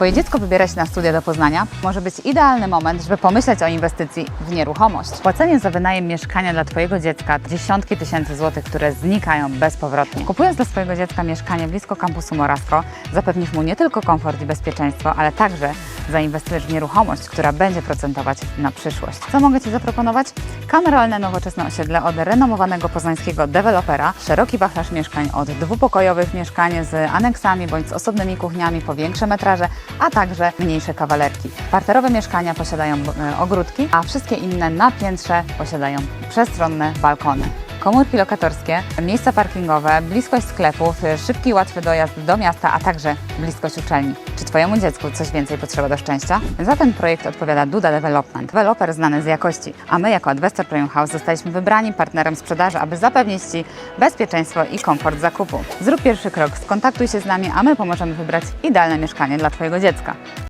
Twoje dziecko wybiera się na studia do Poznania. Może być idealny moment, żeby pomyśleć o inwestycji w nieruchomość. Płacenie za wynajem mieszkania dla Twojego dziecka dziesiątki tysięcy złotych, które znikają bezpowrotnie. Kupując dla swojego dziecka mieszkanie blisko kampusu Morasko, zapewnisz mu nie tylko komfort i bezpieczeństwo, ale także zainwestujesz w nieruchomość, która będzie procentować na przyszłość. Co mogę Ci zaproponować? Kameralne, nowoczesne osiedle od renomowanego poznańskiego dewelopera, szeroki wachlarz mieszkań od dwupokojowych mieszkań z aneksami bądź z osobnymi kuchniami po większe metraże, a także mniejsze kawalerki. Parterowe mieszkania posiadają e, ogródki, a wszystkie inne na piętrze posiadają przestronne balkony. Komórki lokatorskie, miejsca parkingowe, bliskość sklepów, szybki i łatwy dojazd do miasta, a także bliskość uczelni. Czy Twojemu dziecku coś więcej potrzeba do szczęścia? Za ten projekt odpowiada Duda Development, deweloper znany z jakości, a my jako Advestor Premium House zostaliśmy wybrani partnerem sprzedaży, aby zapewnić Ci bezpieczeństwo i komfort zakupu. Zrób pierwszy krok, skontaktuj się z nami, a my pomożemy wybrać idealne mieszkanie dla Twojego dziecka.